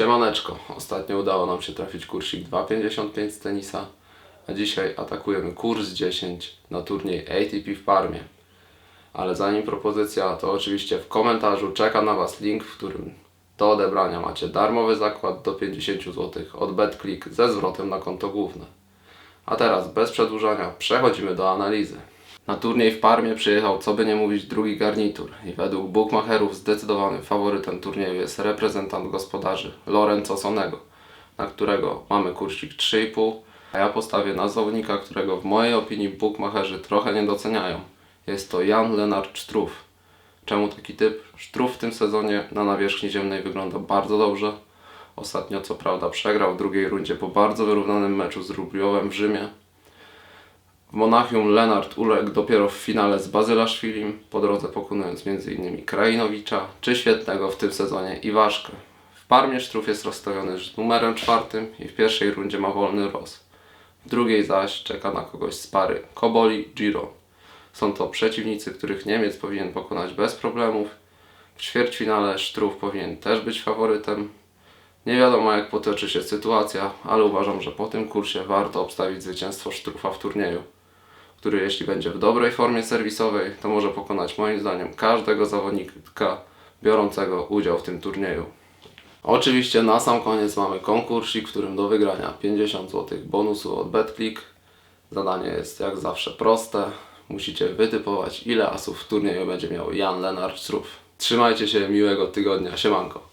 Siemaneczko, ostatnio udało nam się trafić kursik 2,55 z tenisa, a dzisiaj atakujemy kurs 10 na turniej ATP w Parmie. Ale zanim propozycja, to oczywiście w komentarzu czeka na Was link, w którym do odebrania macie darmowy zakład do 50 zł od BetClick ze zwrotem na konto główne. A teraz bez przedłużania przechodzimy do analizy. Na turniej w Parmie przyjechał, co by nie mówić, drugi garnitur i według bookmacherów zdecydowanym faworytem turnieju jest reprezentant gospodarzy Lorenzo Sonego, na którego mamy kursik 3,5, a ja postawię na zawodnika, którego w mojej opinii bookmacherzy trochę nie doceniają. Jest to Jan Lennart Struff. Czemu taki typ? Struff w tym sezonie na nawierzchni ziemnej wygląda bardzo dobrze. Ostatnio co prawda przegrał w drugiej rundzie po bardzo wyrównanym meczu z Rubliowem w Rzymie, w Monachium Lenart uległ dopiero w finale z Bazylaszwilim, po drodze pokonując m.in. Krajinowicza, czy świetnego w tym sezonie Iwaszkę. W Parmie Sztruf jest rozstawiony z numerem czwartym i w pierwszej rundzie ma wolny roz. W drugiej zaś czeka na kogoś z pary Koboli Giro. Są to przeciwnicy, których Niemiec powinien pokonać bez problemów. W ćwierćfinale Sztruf powinien też być faworytem. Nie wiadomo jak potoczy się sytuacja, ale uważam, że po tym kursie warto obstawić zwycięstwo Sztrufa w turnieju który jeśli będzie w dobrej formie serwisowej, to może pokonać moim zdaniem każdego zawodnika biorącego udział w tym turnieju. Oczywiście na sam koniec mamy konkursik, w którym do wygrania 50 zł bonusu od BetClick. Zadanie jest jak zawsze proste. Musicie wytypować ile asów w turnieju będzie miał Jan Struff. Trzymajcie się, miłego tygodnia, siemanko.